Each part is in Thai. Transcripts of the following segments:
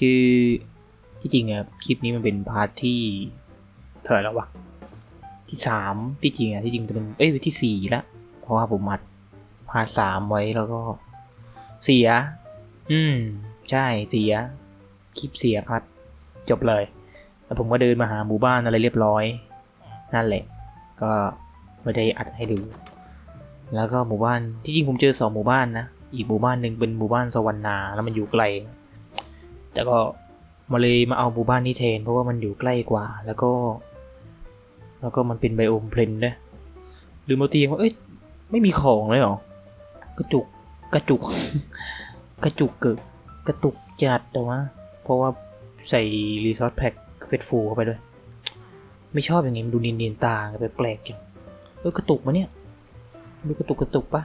คือที่จริงอะคลิปนี้มันเป็นพาร์ทที่เท่าไหร่แล้ววะที่สามที่จริงอะที่จริงจะเป็นเอ้ยที่สี่ละเพราะว่าผมมัดพาร์ทสามไว้แล้วก็เสีย อืม ใช่เสีย คลิปเสียครับจบเลย แล้วผมก็เดินมาหาหมู่บ้านอะไรเรียบร้อย นั่นแหละ ก็ไม่ได้อัดให้ดู แล้วก็หมู่บ้านที่จริงผมเจอสองหมู่บ้านนะ อีกหมู่บ้านหนึ่งเป็นหมู่บ้านสวรรณาแล้วมันอยู่ไกล แต่ก็มาเลยมาเอาหมู่บ้านนี้แทน เพราะว่ามันอยู่ใกล้กว่า แล้วก็ แล้วก็มันเป็นไบโอมเพลนด้วยหรือมาตียงว่าเอ้ยไม่มีของเลยหรอกระจุกกระจุก กระจุกเกิดกระตุกจัดแต่ว่า เพราะว่าใส่รีซอสแพ็คเฟสฟูเข้าไปด้วย ไม่ชอบอย่างงี้มันดูเนียนๆตาแปลกๆจังเออกระตุกมาเนี่ยดูกระตุกกระตุกปะ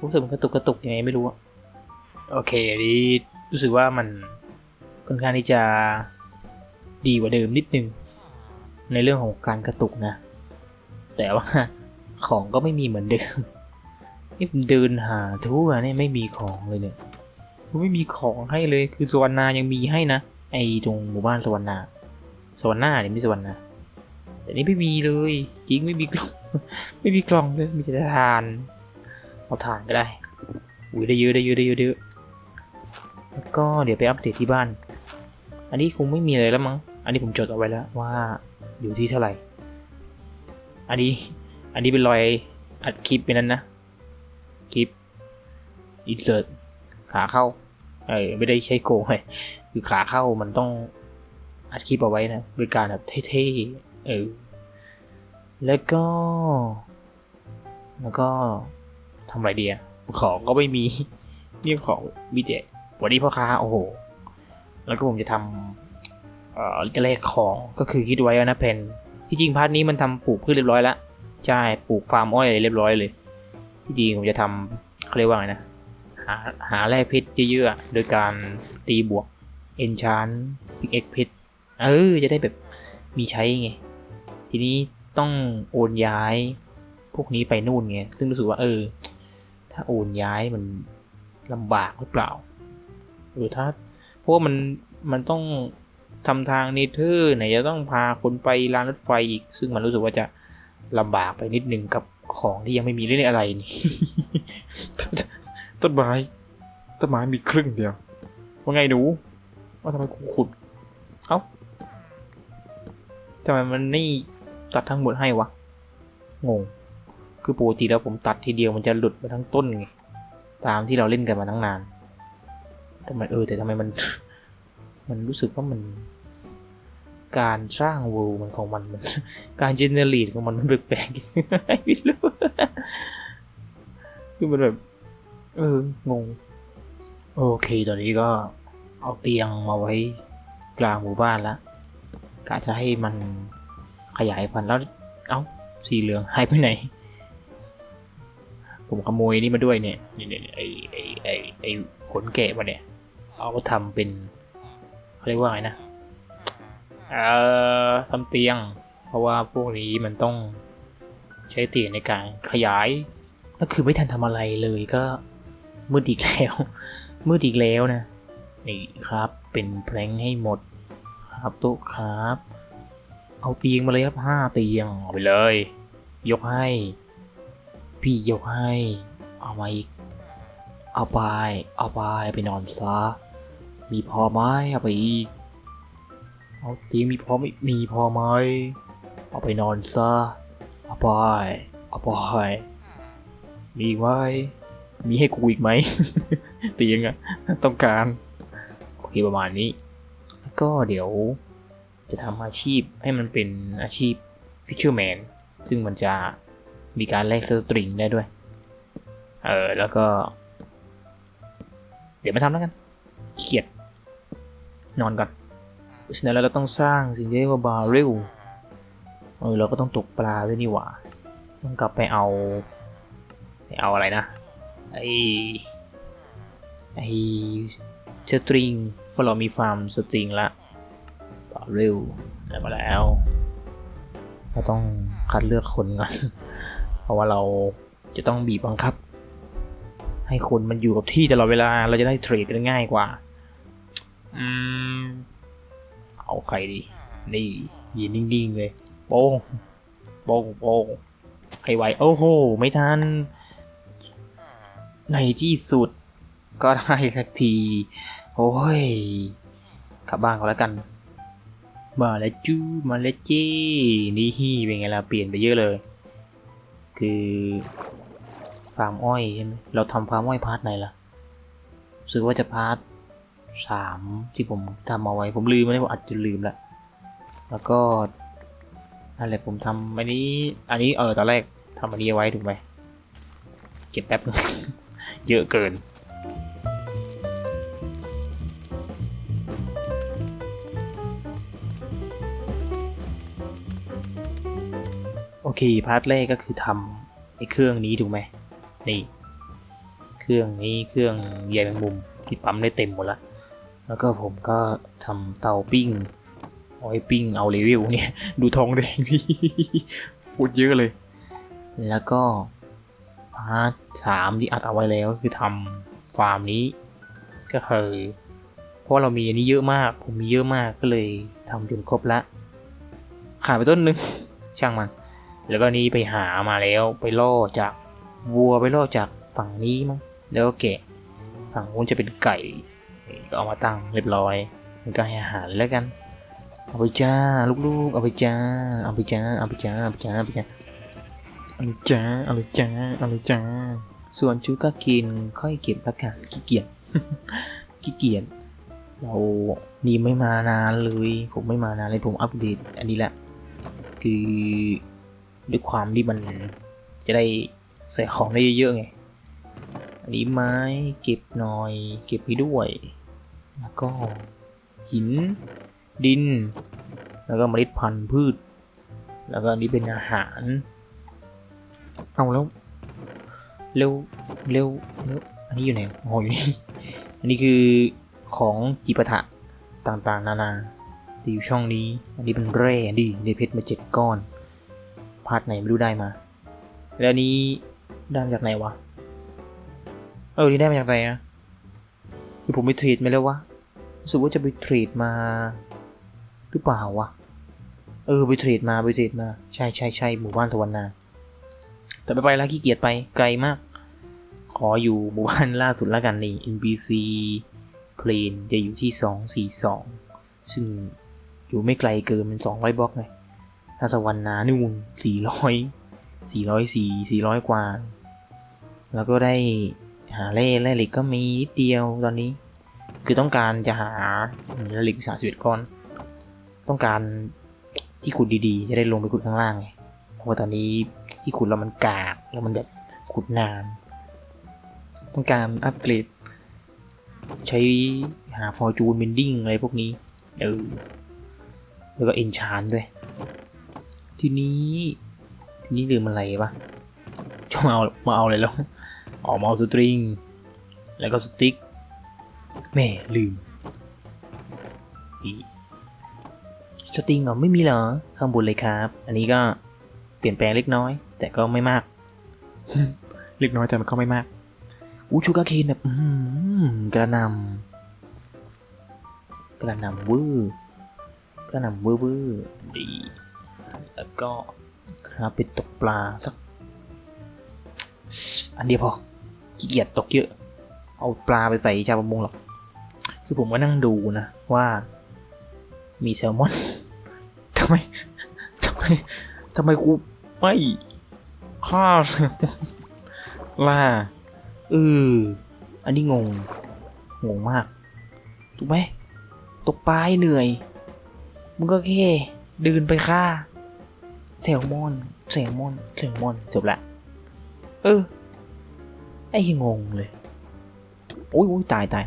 รู้สึกมันกระตุกกระตุกยังไงไม่รู้อะโอเคอันนี้ รู้สึกว่ามันค่อนข้างที่จะดีกว่าเดิมนิดนึง ในเรื่องของการกระตุกนะ แต่ว่าของก็ไม่มีเหมือนเดิมนี่ผมเดินหาทั่วเนี่ยไม่มีของเลยเนี่ยไม่มีของให้เลยคือสวรรณายังมีให้นะ ไอตรงหมู่บ้านสวรรณาสวรรณาเนี่ยไม่สวรรณาแต่นี่ไม่มีเลยจริงไม่มีกล่องไม่มีกล่องเลยมีแต่ทานเอาถ่านก็ได้อุ้ยได้เยอะได้เยอะได้เยอะได้เยอะ แล้วก็เดี๋ยวไปอัปเดตที่บ้าน อันนี้คงไม่มีอะไรแล้วมั้ง อันนี้ผมจดเอาไว้แล้วว่าอยู่ที่เท่าไหร่ อันนี้ อันนี้เป็นรอยอัดคลิปไปนั้นนะ คลิปอินเสิร์ตขาเข้าเออไม่ได้ใช้โกงเลยคือขาเข้ามันต้องอัดคลิปเอาไว้นะด้วยการแบบเท่ๆ เออ แล้วก็ แล้วก็ทำไรดีอะของก็ไม่มีเนี่ของมีแต่ วันนี้พ่อค้าโอ้โห แล้วก็ผมจะทำเอ่อจะแลกของก็คือคิดไว้นะเพนที่จริงพาร์ทนี้มันทำปลูกพืชเรียบร้อยแล้วใช่ปลูกฟาร์มอ้อยเรียบร้อยเลย ที่ดีผมจะทำเขาเรียกว่าไงนะหาหาแร่เพชรเยอะๆโดยการตีบวกเอนชานพิกเอ็กเพชรเออจะได้แบบมีใช้ไง ทีนี้ต้องโอนย้ายพวกนี้ไปนู่นไง ซึ่งรู้สึกว่าเออ ถ้าโอนย้ายมันลำบากหรือเปล่า หรือถ้าเพราะว่ามันมันต้องทำทางเนเธอร์ไหนจะต้องพาคนไปรางรถไฟอีก ซึ่งมันรู้สึกว่าจะลำบากไปนิดนึงกับของที่ยังไม่มีเรื่องอะไรนี่ต้นไม้ต้นไม้มีครึ่งเดียวว่าไงหนูว่าทำไมกูขุดเอ้าทำไมมันไม่ตัดทั้งหมดให้วะงงคือปกติแล้วผมตัดทีเดียวมันจะหลุดมาทั้งต้นไงตามที่เราเล่นกันมาตั้งนาน ทำไมเออแต่ทำไมมัน มันรู้สึกว่ามัน การสร้างเวลมันของมันมัน การเจเนเรตของมันมันแปลกๆไม่รู้คือมันแบบ เอองง โอเคตอนนี้ก็เอาเตียงมาไว้กลางหมู่บ้านแล้วกะจะให้มันขยายพันธุ์แล้ว เอ้า สีเหลืองหายไปไหน ผมขโมยนี่มาด้วยเนี่ยนี่ไอไอไอไอขนแกะมาเนี่ย เอามาทำเป็นเขาเรียกว่าไงนะเอ่อทำเตียง เพราะว่าพวกนี้มันต้องใช้เตียงในการขยายก็คือไม่ทันทำอะไรเลยก็มืดอีกแล้ว มืดอีกแล้วนะ นี่ครับเป็นแพลงให้หมดครับตุ๊กครับ เอาเตียงมาเลยครับห้าเตียงเอาไปเลย ยกให้ พี่ยกให้ เอามาอีก เอาไป เอาไปไปนอนซะ มีพอไหมเอาไปอีก เอาเตียงมีพอไหมมีพอไหมเอาไปนอนซะ เอาไป เอาไป มีอีกไหมมีให้กูอีกไหมเตียงอะต้องการ โอเคประมาณนี้ แล้วก็เดี๋ยวจะทำอาชีพให้มันเป็นอาชีพ Fisherman ซึ่งมันจะมีการแลกสตริงได้ด้วย เออ แล้วก็ เดี๋ยวมาทำแล้วกัน เกียด นอนก่อนเพราะฉะนั้นแล้วเราต้องสร้างสิ่งที่เรียกว่าบาร์เรลเออเราก็ต้องตกปลาด้วยนี่หว่า ต้องกลับไปเอาไปเอาอะไรนะไอไอสตริงเพราะเรามีฟาร์มสตริงละบาร์เรลได้มาแล้วเราต้องคัดเลือกคนก่อน เพราะว่าเราจะต้องบีบบังคับ ให้คนมันอยู่กับที่ตลอดเวลา เราจะได้เทรดกันง่ายกว่า อืม เอาใครดี นี่ยืนนิ่งๆเลยโป้งโป้งโป้งใครไหวโอ้โห ไม่ทัน ในที่สุด ก็ได้สักที โอ้ยกลับบ้านก็แล้วกัน มาแล้วจู้มาแล้วเจ้นี่เป็นไงล่ะ เปลี่ยนไปเยอะเลย คือฟาร์มอ้อยใช่ไหมเราทำฟาร์มอ้อยพาร์ทไหนล่ะรู้สึกว่าจะพาร์ท สามที่ผมทำเอาไว้ผมลืมไปแล้ผมอาจจะลืมละแล้วก็อะไรผมทำอันนี้อันนี้เออตอนแรกทำอันนี้ไว้ถูกไหมเก็บแป๊บนึงเยอะเกินโอเคพาร์ทแรกก็คือทำไอ้เครื่องนี้ถูกไหมนี่ เครื่องนี้เครื่องใยแมงมุมที่ปั๊มได้เต็มหมดละ แล้วก็ผมก็ทำเตาปิ้งเอาไว้ปิ้งเอาเลเวลเนี่ย ดูทองแดงนี่พูดเยอะเลย แล้วก็พาร์ทสามที่อัดเอาไว้แล้วคือทำฟาร์มนี้ ก็คือเพราะเรามีอันนี้เยอะมาก ผมมีเยอะมากก็เลยทำจนครบละขาดไปต้นนึง ช่างมัน แล้วก็นี้ไปหามาแล้วไปล่อจากวัวไปล่อจากฝั่งนี้มั้งแล้วก็แกะ ฝั่งนู้นจะเป็นไก่ ก็เอามาตั้งเรียบร้อยมันก็ให้อาหารแล้วกัน เอาไปจ้าลูกๆ เอาไปจ้า เอาไปจ้า เอาไปจ้า เอาไปจ้า เอาไปจ้าอะไรจ้าอะไรจ้าอะไรจ้า ส่วนชูก็กินค่อยเก็บละกันขี้เกียจ ขี้เกียจ เรานี่ไม่มานานเลย ผมไม่มานานเลยผมอัปเดตอันนี้แหละ คือด้วยความที่มันจะได้ใส่ของได้เยอะๆไง อันนี้ไม้เก็บหน่อย เก็บไปด้วย แล้วก็หิน ดิน แล้วก็เมล็ดพันธุ์พืช แล้วก็อันนี้เป็นอาหาร เอาแล้ว เร็ว เร็ว เร็ว อันนี้อยู่ไหนอ๋ออยู่นี่ อันนี้คือของจิปาถะต่างๆ นานาที่อยู่ช่องนี้ อันนี้เป็นแร่ดิได้เพชรมาเจ็ดก้อน พาร์ทไหนไม่รู้ได้มา แล้วนนี้ได้มาจากไหนวะ เออ นี่ได้มาจากไหนอะคือผมไปเทรดมาแล้ววะ รู้สึกว่าจะไปเทรดมา หรือเปล่าวะ เออไปเทรดมาไปเทรดมา ใช่ใช่ใช่หมู่บ้านสวรรณา แต่ไม่ไปแล้วขี้เกียจไปไกลมาก ขออยู่หมู่บ้านล่าสุดแล้วกันนี่ NBC Plane จะอยู่ที่ 242 ซึ่งอยู่ไม่ไกลเกินเป็น 200 บล็อกไงถ้าสวรรณานู่น400 404 400 กว่า แล้วก็ได้หาเล่แร่เหล็กก็มีนิดเดียวตอนนี้ คือต้องการจะหาแร่เหล็ก31ก้อน ต้องการที่ขุดดีๆ จะได้ลงไปขุดข้างล่างไงเพราะว่าตอนนี้ที่ขุดแล้วมันกากแล้วมันแบบขุดนาน ต้องการอัปเกรด ใช้หาฟอร์จูนเบนดิ้งอะไรพวกนี้ เออ แล้วก็เอนชานด้วย ทีนี้ทีนี้ลืมอะไรปะจะมาเอามาเอาอะไรแล้ว ออกมาเอาสตริง แล้วก็สติ๊ก แม่ลืมอีสตริงเหรอไม่มีเหรอ ข้างบนเลยครับ อันนี้ก็เปลี่ยนแปลงเล็กน้อย แต่ก็ไม่มาก เล็กน้อยแต่มันก็ไม่มาก อู้ชูกาเคนแบบกระนำกระนำเวอร์กระนำเวอร์เวอร์ดีแล้วก็ครับไปตกปลาสัก อันเดียวพอขี้เกียจตกเยอะ เอาปลาไปใส่ชาวประมงหรอก คือผมก็นั่งดูนะ ว่า มีแซลมอนทำไมทำไมทำไมกูไม่ฆ่าแซลมอนล่าเอออันนี้งง งงมาก ถูกไหมตกปลาให้เหนื่อย มึงก็แค่เดินไปฆ่าแซลมอนแซลมอนแซลมอนจบละ เออ ไอ้เหี้ยงงเลยโอ้ยโอ้ยตายตาย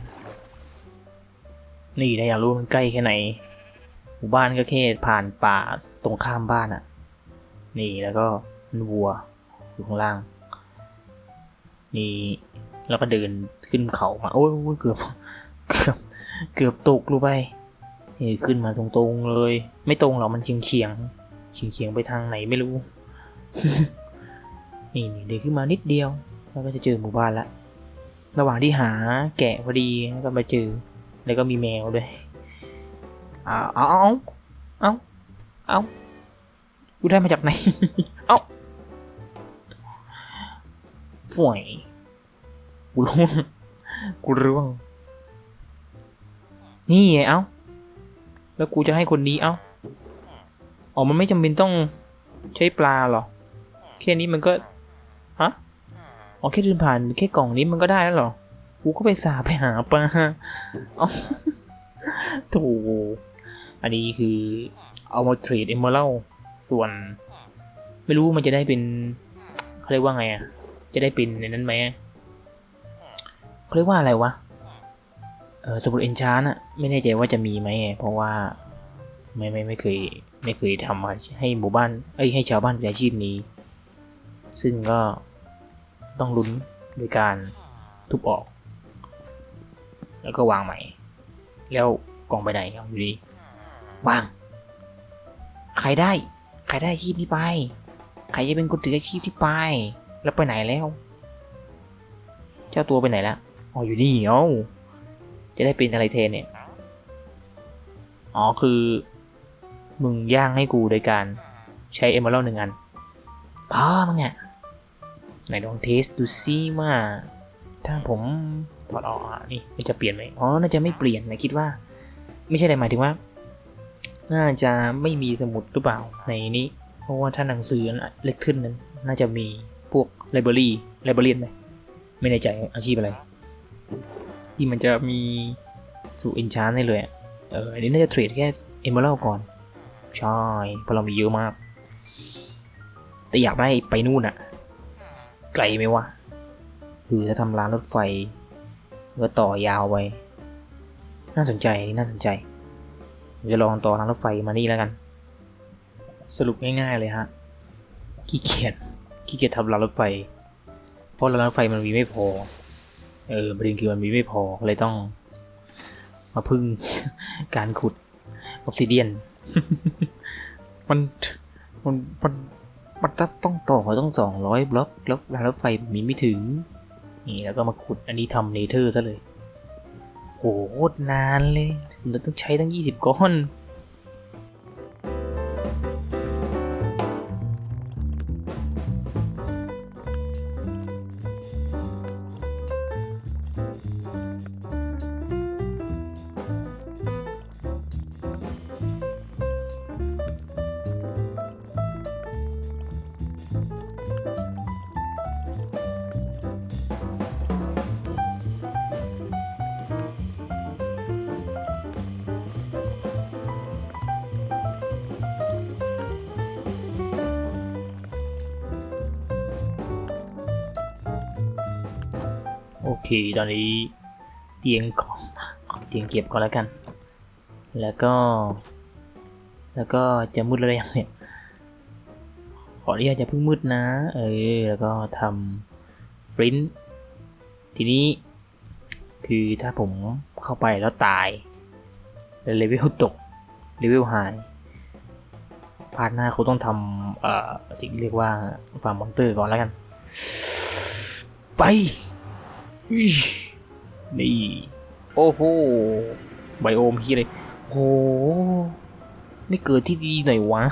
นี่นะอยากรู้มันใกล้แค่ไหน หมู่บ้านก็แค่ผ่านป่าตรงข้ามบ้านอะ่ะ นี่แล้วก็มันวัวอยู่ข้างล่าง นี่แล้วก็เดินขึ้นเขามาโอ้ยโอ้ยเกือบเกือบเกือบตกลงไปนี่ขึ้นมาตรงๆเลย ไม่ตรงหรอกมันเฉียงเฉียงเฉียงเฉียงๆไปทางไหนไม่รู้นี่นี่เดินขึ้นมานิดเดียว แล้วก็จะเจอหมู่บ้านละ ระหว่างที่หาแกะพอดีก็มาเจอ แล้วก็มีแมวด้วย เอาเอาเอาเอาเอากูได้มาจากไหน เอาฝ่วยกูร่วงกูร่วง นี่ไงเอ้าแล้วกูจะให้คนนี้เอ้าอ๋อ มันไม่จำเป็นต้องใช้ปลาหรอ แค่นี้มันก็ ฮะ อ๋อ แค่เดินผ่าน แค่กล่องนี้มันก็ได้แล้วหรอ กูก็ไปสาไปหาปลาเอ้าโถอันนี้คือเอามาเทรดเอมเมอรัลส่วน ไม่รู้มันจะได้เป็นเขาเรียกว่าไงอะ จะได้เป็นในนั้นไหมเขาเรียกว่าอะไรวะ เออสมุดเอนชานอะไม่แน่ใจว่าจะมีไหมเพราะว่าไม่ไม่ไม่เคย ไม่เคยทำมาให้หมู่บ้านเอ้ยให้ชาวบ้านเป็นอาชีพนี้ ซึ่งก็ต้องลุ้นโดยการทุบออก แล้วก็วางใหม่ แล้วกล่องไปไหนอาอยู่ดี วาง ใครได้ ใครได้อาชีพนี้ไป ใครจะเป็นคนถืออาชีพที่ไป แล้วไปไหนแล้ว เจ้าตัวไปไหนละอ๋ออยู่นี่เอ้าจะได้เป็นอะไรเทนเนี่ย อ๋อคือ มึงย่างให้กูโดยการใช้เอมเมอรัลหนึ่งอันพ่อมึงอะไหนลองเทสดูซิว่า ถ้าผม ถอดออกอะนี่มันจะเปลี่ยนไหมอ๋อน่าจะไม่เปลี่ยนนะคิดว่า ไม่ใช่อะไรหมายถึงว่า น่าจะไม่มีสมุดหรือเปล่าในนี้ เพราะว่าถ้าหนังสืออันเล็กขึ้นนั้น น่าจะมีพวกไลบรารีไลบรารีนไหมไม่แน่ใจอาชีพอะไร ที่มันจะมีสู่อินชานได้เลยอะเอออันนี้น่าจะเทรดแค่เอมเมอรัลก่อน ใช่เพราะเรามีเยอะมาก แต่อยากได้ไปนู่นอะไกลไหมวะ คือถ้าทำร้านรถไฟ ก็ต่อยาวไป น่าสนใจนี่น่าสนใจ จะลองต่อรางรถไฟมานี่แล้วกัน สรุปง่ายๆเลยฮะ ขี้เกียจ ขี้เกียจทำรางรถไฟ เพราะรางรถไฟมันมีไม่พอ เออประเด็นคือมันมีไม่พอ เลยต้อง มาพึ่งการขุดออฟซิเดียน มัน มัน มันมันต้องต่อต้องสองร้อยบล็อก แล้วรางรถไฟมีไม่ถึง นี่แล้วก็มาขุดอันนี้ทำเนเธอร์ซะเลยโหโคตรนานเลยเราต้องใช้ตั้งยี่สิบก้อน ตอนนี้เตียงของขอเตียงเก็บก่อนแล้วกัน แล้วก็ แล้วก็จะมืดแล้วยังเนี่ย ขออนุญาตจะเพิ่งมืดนะ เออ แล้วก็ทำฟรินทีนี้ คือถ้าผมเข้าไปแล้วตายแล้วเลเวลตก เลเวลหายพาร์ทหน้าเขาต้องทำสิ่งที่เรียกว่าฟาร์มมอนเตอร์ก่อนแล้วกัน ไป นี่ โอ้โห ไบโอมที่เลยโห ไม่เกิดที่ดีหน่อยวะ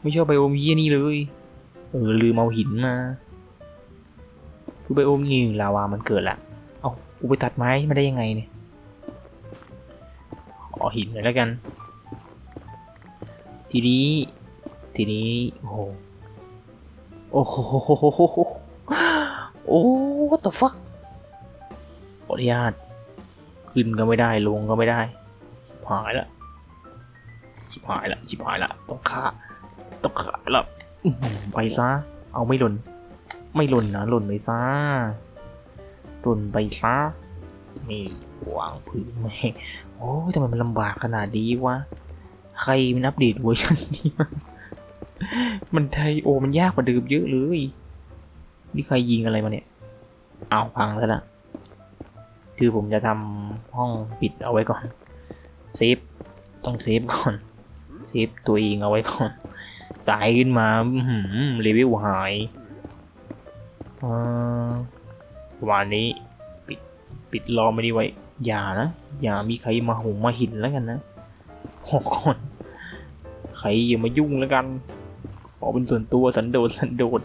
ไม่ชอบไบโอมเฮียนี่เลย เออลืมเอาหินมา คือไบโอมนี่ลาวามันเกิดละเอากูไปตัดไม้มาได้ยังไงเนี่ยขอหินเลยแล้วกัน ทีนี้ ทีนี้ โอ้โห โอ้โห โอ้ what the fuck ออนุญาต ขึ้นก็ไม่ได้ลงก็ไม่ได้ชิบหายละชิบหายละชิบหายละต้องฆ่าต้องฆ่าละไปซะเอาไม่หล่น ไม่หล่นนะหล่นไปซะหล่นไปซะนี่วางพื้นแม่งโอ้ยทำไมมันลำบากขนาดนี้วะใครมันอัปเดตเวอร์ชันนี้มามันไทยโอมันยากกว่าเดิมเยอะเลย นี่ใครยิงอะไรมาเนี่ย เอาพังซะละ คือผมจะทำห้องปิดเอาไว้ก่อนเซฟต้องเซฟก่อนเซฟตัวเองเอาไว้ก่อน ตายขึ้นมาอื้อหือเลเวลหายเอ่อประมาณนี้ปิดปิดรอไม่ได้ไว้ อย่านะ อย่ามีใครมาหงมาหินแล้วกันนะบอกก่อนใครอย่ามายุ่งแล้วกัน ขอเป็นส่วนตัวสันโดษสันโดษ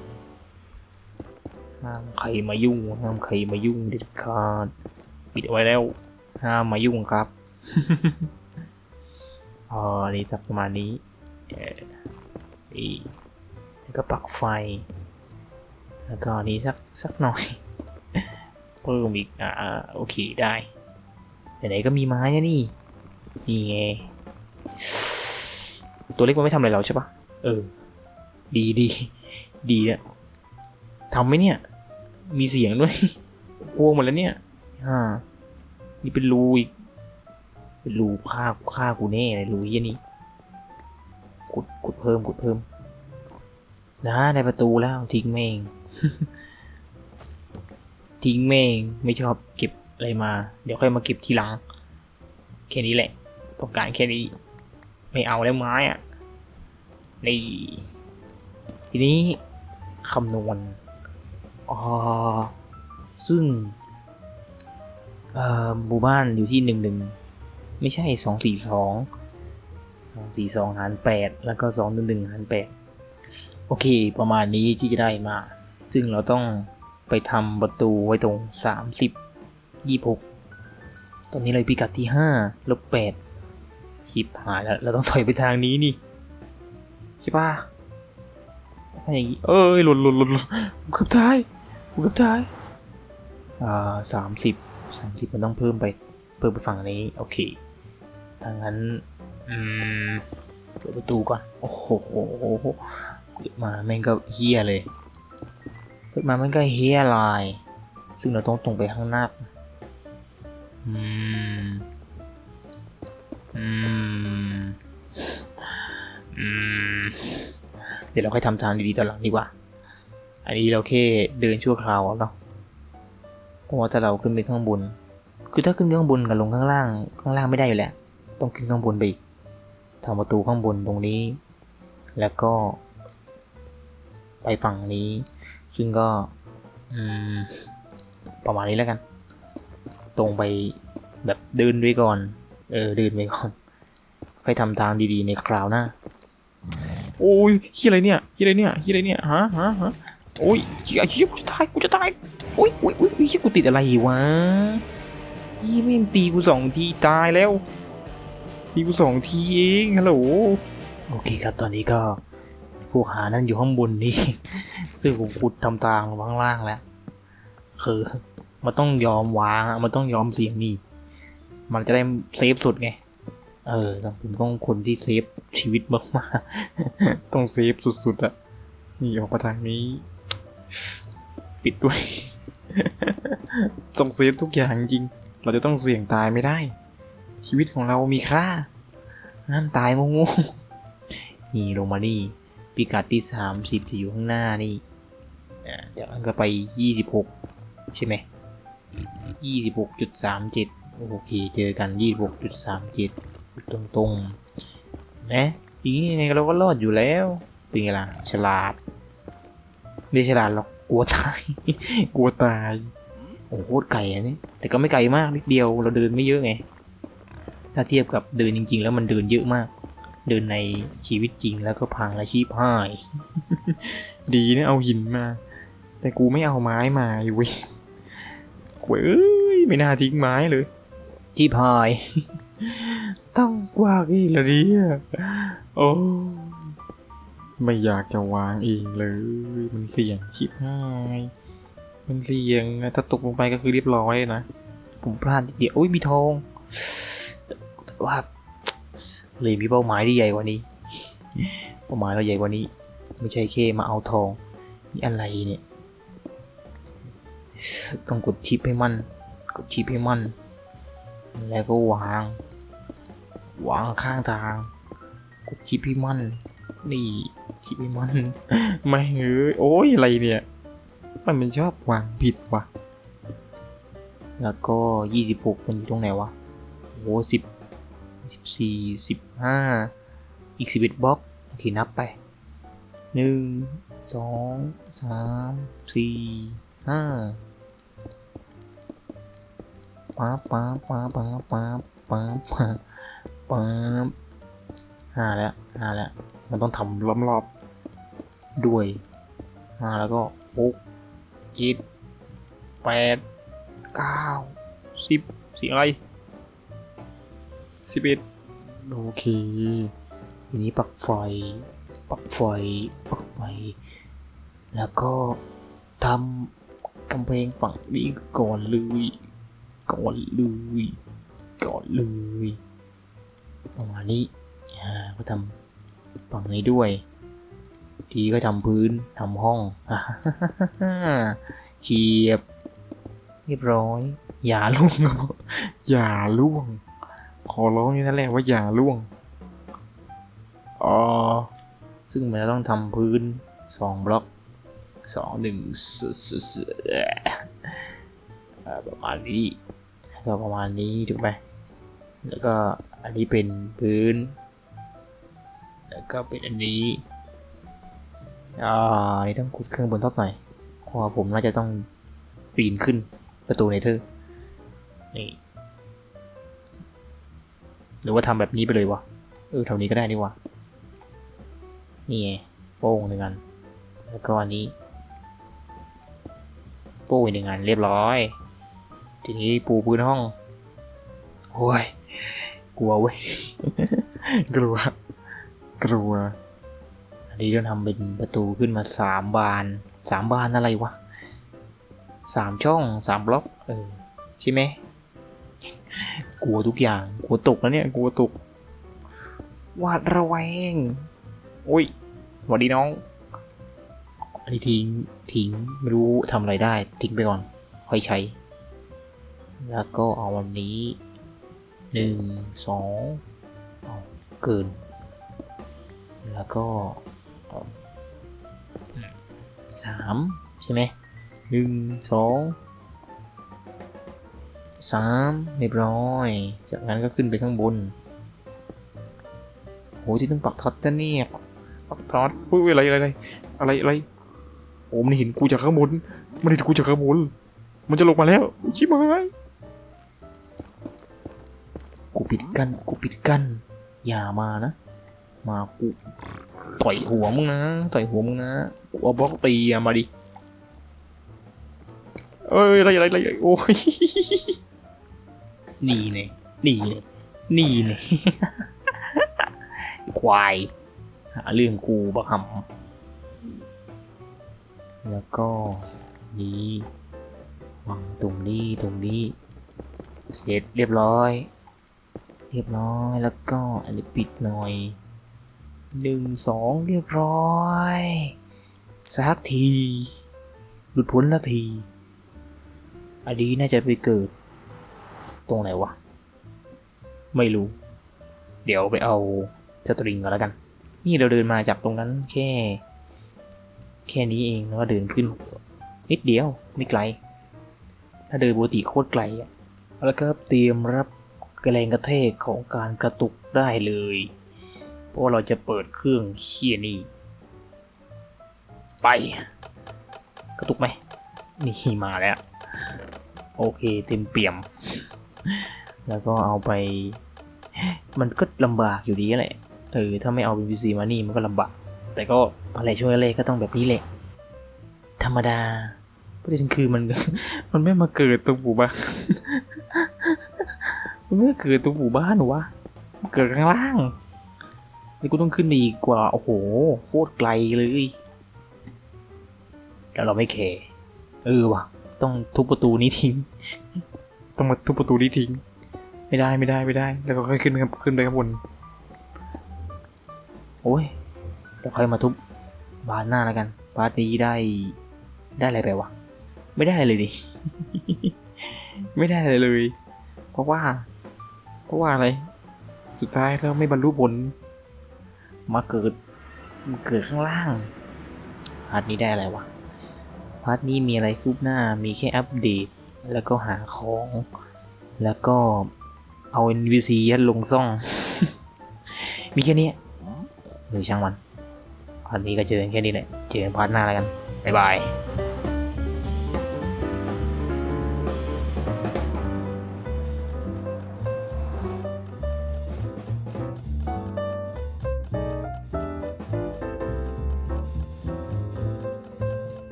ห้ามใครมายุ่งห้ามใครมายุ่งเด็ดขาด ปิดเอาไว้แล้ว ห้ามมายุ่งครับอ๋อนี่สักประมาณนี้เออนี่แล้วก็ปลักไฟ แล้วก็อันนี้สักสักหน่อยเพิ่มอีกอ่าโอเคได้ไหนๆก็มีไม้นะนี่นี่ไงตัวเล็กมันไม่ทำอะไรเราใช่ปะเออ ดีดีดีเนี่ยทำไหมเนี่ย มีเสียงด้วยกลัวหมดแล้วเนี่ย อ่า นี่เป็นรูอีก เป็นรูฆ่าฆ่ากูแน่เลยรูเยี่ยนี้ขุดขุดเพิ่มขุดเพิ่ม นะในประตูแล้วทิ้งแม่ง ทิ้งแม่งไม่ชอบเก็บอะไรมา เดี๋ยวค่อยมาเก็บทีหลัง แค่นี้แหละ ต้องการแค่นี้ ไม่เอาแล้วไม้อะนี่ทีนี้คำนวณอ๋อซึ่ง เอ่อหมู่บ้านอยู่ที่หนึ่งหนึ่งไม่ใช่สองสี่สองสองสี่สองหารแปดแล้วก็สองหนึ่งหนึ่งหารแปดโอเค ประมาณนี้ที่จะได้มา ซึ่งเราต้องไปทำประตูไว้ตรงสามสิบยี่หกตอนนี้เลยพิกัดที่ห้าลบแปดชิบหายแล้ว เราต้องถอยไปทางนี้นี่ ใช่ปะถ้าอย่างนี้ เอ้ย หล่นหล่นหล่นหล่นผมเกือบตายเกือบตาย อ่าสามสิบ สามสิบมันต้องเพิ่มไป เพิ่มไปฝั่งนี้ โอเคถ้างั้น อืมเปิดประตูก่อน โอ้โหเปิดมาแม่งก็เฮียเลย เปิดมาแม่งก็เฮียลาย ซึ่งเราต้องตรงไปข้างหน้า อืม อืม อืม เดี๋ยวเราค่อยทำทางดีๆตอนหลังดีกว่า อันนี้เราแค่เดินชั่วคราวเนาะ ราะว่าถ้าเราขึ้นไปข้างบน คือถ้าขึ้นข้างบนกับลงข้างล่าง ข้างล่างไม่ได้อยู่แหละต้องขึ้นข้างบนไปอีกทำประตูข้างบนตรงนี้ แล้วก็ ไปฝั่งนี้ ซึ่งก็อืมประมาณนี้แล้วกัน ตรงไปแบบเดินไปก่อน เออเดินไปก่อนค่อยทำทางดีๆในคราวหน้า โอ้ยเฮียอะไรเนี่ยเฮียอะไรเนี่ยเฮียอะไรเนี่ย ฮะฮะฮะโอ้ยเฮียเฮียกูจะตาย กูจะตาย อ้ยโอ้ยโอ้ยเฮียกูติดอะไรวะเฮียไม่งตีกูสองทีตายแล้วตีกูสองทีเองฮัลโหลโอเคครับตอนนี้ก็พวกหานั่นอยู่ข้างบนนี่ซึ่งผมขุดทำทางลงข้างล่างแล้วคือมันต้องยอมวางอะมันต้องยอมเสี่ยงนี่ มันจะได้เซฟสุดไง เออผมต้องคนที่เซฟชีวิตมากๆต้องเซฟสุดๆอะนี่ออกมาทางนี้ ปิดด้วย ต้องเซฟทุกอย่างจริง เราจะต้องเสี่ยงตายไม่ได้ ชีวิตของเรามีค่าห้ามตายงงๆนี่ลงมานี่พิกัดที่สามสิบที่อยู่ข้างหน้านี่อ่าจากนั้นก็ไปยี่สิบหกใช่ไหมยี่สิบหกจุดสามเจ็ดโอเค เจอกันยี่สิบหกจุดสามเจ็ดตรงตรงๆนะทีนี้ยังไงเราก็รอดอยู่แล้ว เป็นไงล่ะ ฉลาดไม่ฉลาดหรอก กลัวตาย กลัวตายโอ้โหโคตรไกลอันนี้แต่ก็ไม่ไกลมากนิดเดียวเราเดินไม่เยอะไง ถ้าเทียบกับเดินจริง ๆ แล้วมันเดินเยอะมาก เดินในชีวิตจริงแล้วก็พังอาชีพหาย ดีนะเอาหินมา แต่กูไม่เอาไม้มาอยู่เว้ยโว้ยเอ้ยไม่น่าทิ้งไม้เลยชีพหาย ต้องกว่างเองละเนี่ยโอ้ ไม่อยากจะวางเองเลย มันเสี่ยงชิบหาย มันเสี่ยงถ้าตกลงไปก็คือเรียบร้อยนะ ผมพลาดเดียวโอ้ยมีทอง แต่ว่าเลยมีเป้าหมายที่ใหญ่กว่านี้ เป้าหมายเราใหญ่กว่านี้ ไม่ใช่แค่มาเอาทอง นี่อะไรเนี่ย ต้องกดชิปให้มัน กดชิปให้มัน แล้วก็วาง วางข้างทาง กดชิปให้มันนี่ ชิปให้มันไม่เอ้ยโอ้ยอะไรเนี่ย มันมันชอบวางผิดวะแล้วก็ยี่สิบหกมันอยู่ตรงไหนวะโอ้สิบสิบสี่สิบห้าอีกสิบเอ็ดบล็อกโอเคนับไปหนึ่งสองสามสี่ห้าไปปั๊บปั๊บปั๊บปั๊บปั๊บปั๊บปั๊บปั๊บห้าแล้วห้าแล้ว มันต้องทำล้อมรอบด้วยห้าแล้วก็ปุ๊กเจ็ดแปดเก้าสิบสีอะไรสิบเอ็ดโอเคทีนี้ปักไฟปักไฟปักไฟ แล้วก็ทำกำแพงฝั่งนี้ก่อนเลยก่อนเลยก่อนเลยประมาณนี้อ่าก็ทำ ฝั่งนี้ด้วย ทีก็ทำพื้นทำห้องเฉียบ เรียบร้อย อย่าลุ่งครับอย่าล่วง ขอร้องนี่นั่นแหละว่าอย่าล่วงอ๋อซึ่งมันจะต้องทำพื้นสองบล็อกสองหนึ่งสสสเอ่อประมาณนี้ก็ประมาณนี้ถูกไหมแล้วก็อันนี้เป็นพื้น แล้วก็เป็นอันนี้อ่าอันนี่ต้องขุดเครื่องบนท็อปหน่อยเพราะว่าผมน่าจะต้องปีนขึ้นประตูเนเธอร์นี่ หรือว่าทำแบบนี้ไปเลยวะ เออทำนี้ก็ได้นี่วะ นี่ไงโป้งหนึ่งอัน แล้วก็อันนี้ โป้งอีกหนึ่งอันเรียบร้อย ทีนี้ปูพื้นห้อง โอ้ย กลัวเว้ย กลัว กลัว อันนี้ต้องทำเป็นประตูขึ้นมาสามบานสามบานอะไรวะสามช่องสามบล็อก เออ ใช่ไหม กลัวทุกอย่าง กลัวตกแล้วเนี่ย กลัวตกหวาดระแวงโอ้ยสวัสดีน้อง อันนี้ทิ้ง ทิ้ง ไม่รู้ทำอะไรได้ ทิ้งไปก่อน ค่อยใช้ แล้วก็เอาวันนี้หนึ่งสองเกิน แล้วก็สามใช่ไหมหนึ่งสองสามเรียบร้อย จากนั้นก็ขึ้นไปข้างบนโหที่ต้องปักท็อตนะเนี่ยปักทอดอุ้ยอะไรอะไรอะไรอะไรอะไรโอ้มันเห็นกูจากข้างบน มันเห็นกูจากข้างบน มันจะลงมาแล้วชิบหายกูปิดกันกูปิดกันอย่ามานะ มากูต่อยหัวมึงนะต่อยหัวมึงนะกูเอาบล็อกตีมาดิเอ้ยอะไรอะไรอะไรโอ้ยนี่เนี่ยนี่เนี่ยนี่เนี่ยควายหาเรื่องกูบักหำแล้วก็นี้วางตรงนี้ตรงนี้ เสร็จเรียบร้อย เรียบร้อยแล้วก็อันนี้ปิดหน่อย หนึ่งสองเรียบร้อยสักที หลุดพ้นละที อันนี้น่าจะไปเกิด ตรงไหนวะ ไม่รู้ เดี๋ยวไปเอาสตริงก่อนแล้วกัน นี่เราเดินมาจากตรงนั้นแค่ แค่นี้เองแล้วก็เดินขึ้น นิดเดียวไม่ไกล ถ้าเดินปกติโคตรไกลอะแล้วก็เตรียมรับแรงกระแทกของการกระตุกได้เลย เพราะว่าเราจะเปิดเครื่องเคียนี่ ไป กระตุกไหม นี่มาแล้ว โอเคเต็มเปี่ยม แล้วก็เอาไป มันก็ลำบากอยู่ดีแหละ เออ ถ้าไม่เอาเป็น VC มานี่มันก็ลำบาก แต่ก็อะไรช่วยอะไรก็ต้องแบบนี้แหละ ธรรมดาประเด็นคือมันมันไม่มาเกิดตรงหมู่บ้าน มันไม่เกิดตรงหมู่บ้านหรอวะ เกิดข้างล่าง นี่กูต้องขึ้นไปอีกกว่า โอ้โห โคตรไกลเลยแล้วเราไม่แคร์เออว่ะ ต้องทุบประตูนี้ทิ้ง ต้องมาทุบประตูนี้ทิ้ง ไม่ได้ไม่ได้ไม่ได้ แล้วก็ค่อยขึ้นครับขึ้นไปข้างบน โอ้ยเดี๋ยวค่อยมาทุบบานหน้าแล้วกันบาสนี้ได้ได้อะไรไปวะ ไม่ได้เลยดิ ไม่ได้อะไรเลย เพราะว่า เพราะว่าอะไร สุดท้ายแล้วไม่บรรลุผล มาเกิดมาเกิดข้างล่างพาร์ทนี้ได้อะไรวะพาร์ทนี้มีอะไรคืบหน้ามีแค่อัปเดต แล้วก็หาของ แล้วก็เอา NVC ยัดลงซ่อง มีแค่นี้หรือช่างมันพาร์ทนี้ก็เจอแค่นี้แหละ เจอพาร์ทหน้าแล้วกัน บ๊ายบาย